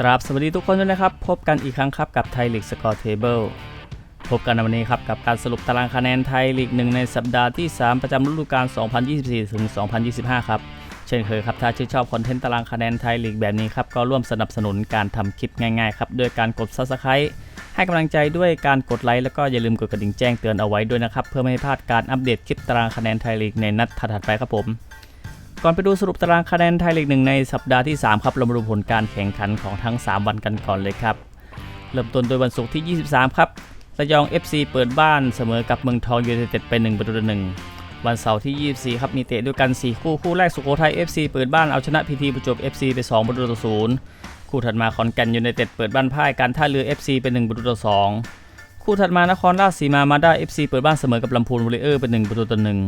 ตราบสวัสดีทุกคนด้วยนะครับ พบกันอีกครั้งครับกับไทยลีกสกอร์เทเบิลพบกันในวันนี้ครับกับการสรุปตารางคะแนนไทยลีกหนึ่งในสัปดาห์ที่ 3 ประจำฤดูกาล 2024 ถึง 2025 ครับ เช่นเคยครับถ้าชื่นชอบคอนเทนต์ตารางคะแนนไทยลีกแบบนี้ครับ ก็ร่วมสนับสนุนการทำคลิปง่ายๆครับด้วยการกด Subscribe ให้กำลังใจด้วยการกดไลค์แล้วก็อย่าลืมกดกระดิ่งแจ้งเตือนเอาไว้ด้วยนะครับเพื่อไม่ให้พลาดการอัปเดตคลิปตารางคะแนนไทยลีกในนัดถัดๆไปครับผม ก่อนไปดูสรุปตารางคะแนนไทยลีกหนึ่งในสัปดาห์ที่ 3 ครับเรามาดูผลการแข่งขันของทั้ง 3 วันกันก่อนเลยครับ เริ่มต้นโดยวันศุกร์ที่ 23 ครับระยอง FC เปิดบ้านเสมอกับเมืองทองยูไนเต็ดไป1ประตูต่อหนึ่งวันเสาร์ที่ 24 ครับ มีเตะด้วยกัน 4 คู่ คู่แรกสุโขทัย FC เปิดบ้านเอาชนะพีทีประจวบ FC ไป 2 ประตูต่อศูนย์คู่ถัดมาขอนแก่นยูไนเต็ดเปิดบ้านพ่ายการท่าเรือ FC เป็น1ประตูต่อสองคู่ถัดมานครราชสีมามาด้า FC เปิดบ้านเสมอกับลำพูนวอลเลเยอร์เป็น1ประตูต่อหนึ่ง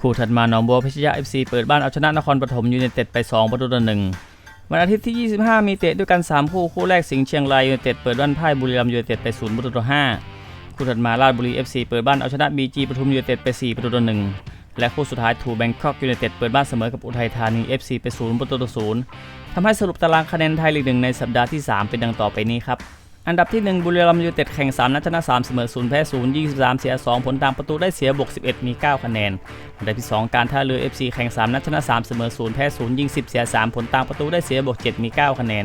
คู่ถัดมาหนองบัวพิชยา FC เปิดบ้านเอาชนะนครปฐมยูไนเต็ดไป 2 ประตูต่อหนึ่งวันอาทิตย์ที่ 25 มีเตะด้วยกัน 3 คู่ คู่แรกสิงห์เชียงรายยูไนเต็ดเปิดบ้านพ่ายบุรีรัมย์ยูไนเต็ดไป 0 ประตูต่อ5คู่ถัดมาราชบุรี FC เปิดบ้านเอาชนะ BG ปทุมยูไนเต็ดไป 4 ประตูต่อ1และคู่สุดท้ายทูแบงคอกยูไนเต็ดเปิดบ้านเสมอกับอุทัยธานี FC ไป 0 ประตูต่อ 0ทำให้สรุปตารางคะแนนไทยลีกหนึ่งในสัปดาห์ที่ 3 เป็นดังต่อไปนี้ครับ อันดับที่ 1 บุรีรัมย์ยูเต็ดแข่ง 3 นัดชนะ3เสมอ0แพ้0 23 เสีย 2 ผลตามประตูได้เสียบวก 11 มี 9 คะแนน อันดับที่ 2 การท่าเรือ FC แข่ง 3 นัดชนะ3เสมอ0แพ้0ยิง 10 เสีย 3 ผลตามประตูได้เสียบวก 7 มี 9 คะแนน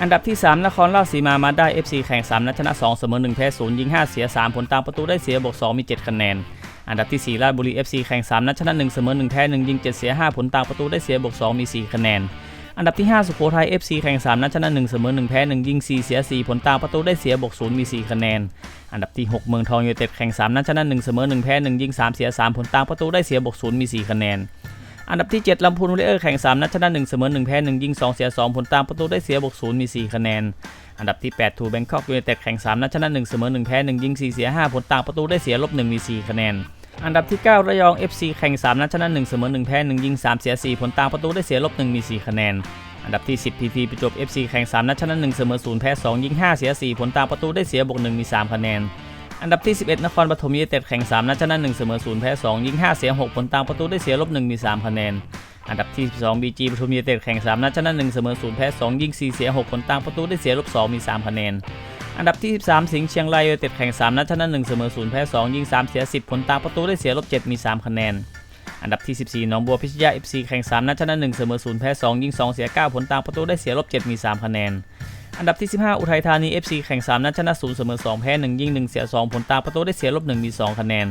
อันดับที่ 3 นครราชสีมามาได้ FC แข่ง 3 นัดชนะ2เสมอ1แพ้0ยิง 5 เสีย 3 ผลตามประตูได้เสียบวก 2 มี 7 คะแนน อันดับที่ 4 ราชบุรี FC แข่ง 3 นัดชนะ1เสมอ1แพ้1ยิง 7 เสีย 5 ผลตามประตูได้เสียบวก 2 มี 4 คะแนน อันดับที่ 5 สุโขทัย FC แข่ง 3 นัดชนะ 1 เสมอ 1 แพ้ 1 ยิง 4 เสีย 4 ผลตามประตูได้เสียบวก0มี 4 คะแนน อันดับที่ 6 เมืองทองยูไนเต็ดแข่ง 3 นัดชนะ 1 เสมอ 1 แพ้ 1 ยิง 3 เสีย 3 ผลตามประตูได้เสียบวก0มี 4 คะแนน อันดับที่ 7ลำพูนวอลเลเยอร์แข่ง 3 นัดชนะ 1 เสมอ 1 แพ้ 1 ยิง 2 เสีย 2 ผลตามประตูได้เสียบวก0มี 4 คะแนน อันดับที่ 8 ทูแบงคอกยูไนเต็ดแข่ง 3 นัดชนะ 1 เสมอ 1 แพ้ 1 ยิง 4 เสีย 5 ผลตามประตูได้เสียลบ1มี 4 คะแนน อันดับที่ 9 ระยอง FC แข่ง 3 นัดชนะ 1 เสมอ 1 แพ้ 1 ยิง 3 เสีย 4 ผลต่ามประตูได้เสียลบ 1 มี 4 คะแนน อันดับที่ 10 PT ประจวบ FC แข่ง 3 นัดชนะ 1 เสมอ 0 แพ้ 2 ยิง 5 เสีย 4 ผลต่ามประตูได้เสียบวก 1 มี 3 คะแนน อันดับที่ 11 นครปฐมยูไนเต็ดแข่ง 3 นัดชนะ 1 เสมอ 0 แพ้ 2 ยิง 5 เสีย 6 ผลต่ามประตูได้เสียลบ 1 มี 3 คะแนน อันดับที่ 12 BG ปทุมยูไนเต็ดแข่ง 3 นัดชนะ 1 เสมอ 0 แพ้ 2 ยิง 4 เสีย 6 ผลต่ามประตูได้เสียลบ 2 มี 3 คะแนน อันดับที่ 13 สิงห์เชียงรายยูไนเต็ดแข่ง 3 นัดชนะ1เสมอ0แพ้2 ยิง 3 เสีย 10 ผลตามประตูได้เสียลบ 7 มี 3 คะแนน อันดับที่ 14หนองบัวพิชยา FC แข่ง 3 นัดชนะ1เสมอ0แพ้2 ยิง 2 เสีย 9 ผลตามประตูได้เสียลบ 7 มี 3 คะแนน อันดับที่ 15 อุทัยธานี FC แข่ง 3 นัดชนะ0เสมอ2แพ้1ยิง 1 เสีย 2 ผลตามประตูได้เสียลบ 1 มี 2 คะแนน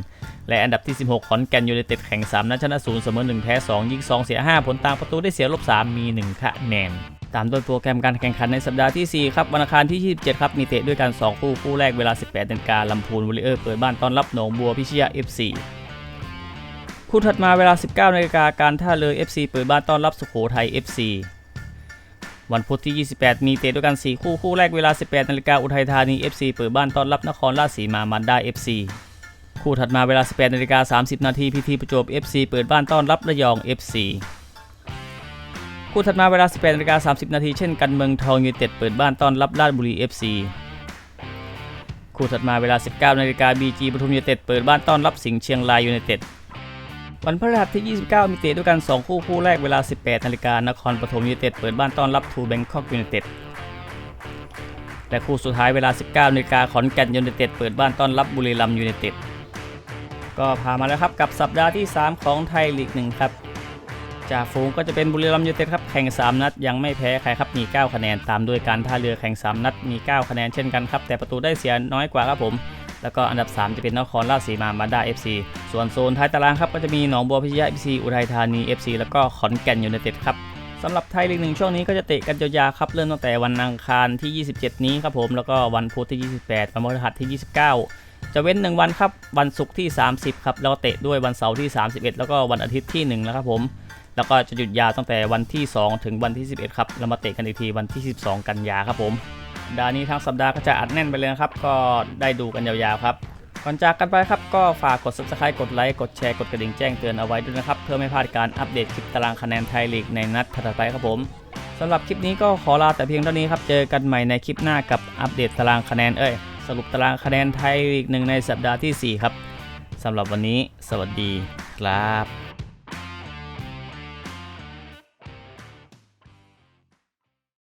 และอันดับที่ 16 ขอนแก่นยูไนเต็ดแข่ง 3 นัดชนะ0เสมอ1แพ้2 ยิง 2 เสีย 5 ผลตามประตูได้เสียลบ 3 มี 1 คะแนน ตามโดยโปรแกรมการแข่งขันในสัปดาห์ที่ 4 ครับ วันอังคารที่ 27 ครับ มีเตะด้วยกัน 2 คู่ คู่แรกเวลา 18นาฬิกาลำพูนวอลเลเยอร์เปิดบ้านต้อนรับหนองบัวพิชยา FC คู่ถัดมาเวลา 19นาฬิกาการท่าเรือ FC เปิดบ้านต้อนรับสุโขทัย FC วันพุธที่ 28 มีเตะด้วยกัน 4 คู่ คู่แรกเวลา 18นาฬิกาอุทัยธานี FC เปิดบ้านต้อนรับนครราชสีมามันด้า FC คู่ถัดมาเวลา 18นาฬิกา30 นาทีพีทีประจวบ FC เปิดบ้านต้อนรับระยอง FC คู่ถัดมาเวลา 18นาฬิกา30 นาทีเช่นกันเมืองทองยูไนเต็ดเปิดบ้านต้อนรับราชบุรี FC คู่ถัดมาเวลา 19นาฬิกา BG ปทุมยูไนเต็ดเปิดบ้านต้อนรับสิงห์เชียงรายยูไนเต็ดวันพฤหัสที่ 29 มีเตะด้วยกัน 2 คู่คู่แรกเวลา 18นาฬิกานครปฐมยูไนเต็ดเปิดบ้านต้อนรับทูแบงคอกยูไนเต็ดและคู่สุดท้ายเวลา 19นาฬิกาขอนแก่นยูไนเต็ดเปิดบ้านต้อนรับบุรีรัมย์ยูไนเต็ดก็พามาแล้วครับกับสัปดาห์ที่ 3 ของไทยลีกหนึ่งครับ จากฝูงก็จะเป็นบุรีรัมย์ยูเต็ดครับแข่ง 3 นัด ยังไม่แพ้ใครครับมี 9 คะแนนตามด้วยการท่าเรือแข่ง 3 นัด มี 9 คะแนนเช่นกันครับ แต่ประตูได้เสียน้อยกว่าครับผม แล้วก็อันดับ 3 จะเป็นนครราชสีมามาด้า FC ส่วนโซนท้ายตารางครับก็จะมีหนองบัวพิชยา FC อุทัยธานี FC แล้วก็ขอนแก่นยูไนเต็ดครับสำหรับไทยลีกหนึ่งช่วงนี้ก็จะเตะกันยาวๆครับเริ่มตั้งแต่วันอังคารที่ 27 นี้ครับผมแล้วก็วันพุธที่ 28วันพฤหัสที่ 29จะเว้น 1 วันครับ วันศุกร์ที่ 30 ครับ แล้วเตะด้วยวันเสาร์ที่ 31 แล้วก็วันอาทิตย์ที่ 1 แล้วครับผม แล้วก็จะหยุดยาวตั้งแต่วันที่ 2 ถึงวันที่ 11 ครับแล้วมาเตะกันอีกทีวันที่ 12 กันยาครับผมดานี้ทั้งสัปดาห์ก็จะอัดแน่นไปเลยนะครับ ก็ได้ดูกันยาวๆครับก่อนจากกันไปครับก็ฝากกด subscribe กดไลค์กดแชร์กดกระดิ่งแจ้งเตือนเอาไว้ด้วยนะครับ เพื่อไม่พลาดการอัปเดตคลิปตารางคะแนนไทยลีกในนัดถัดไปครับผมสำหรับคลิปนี้ก็ขอลาแต่เพียงเท่านี้ครับ เจอกันใหม่ในคลิปหน้ากับอัปเดตตารางคะแนนเอ้ยสรุปตารางคะแนนไทยลีกหนึ่งในสัปดาห์ที่ 4 ครับสำหรับวันนี้ สวัสดีครับ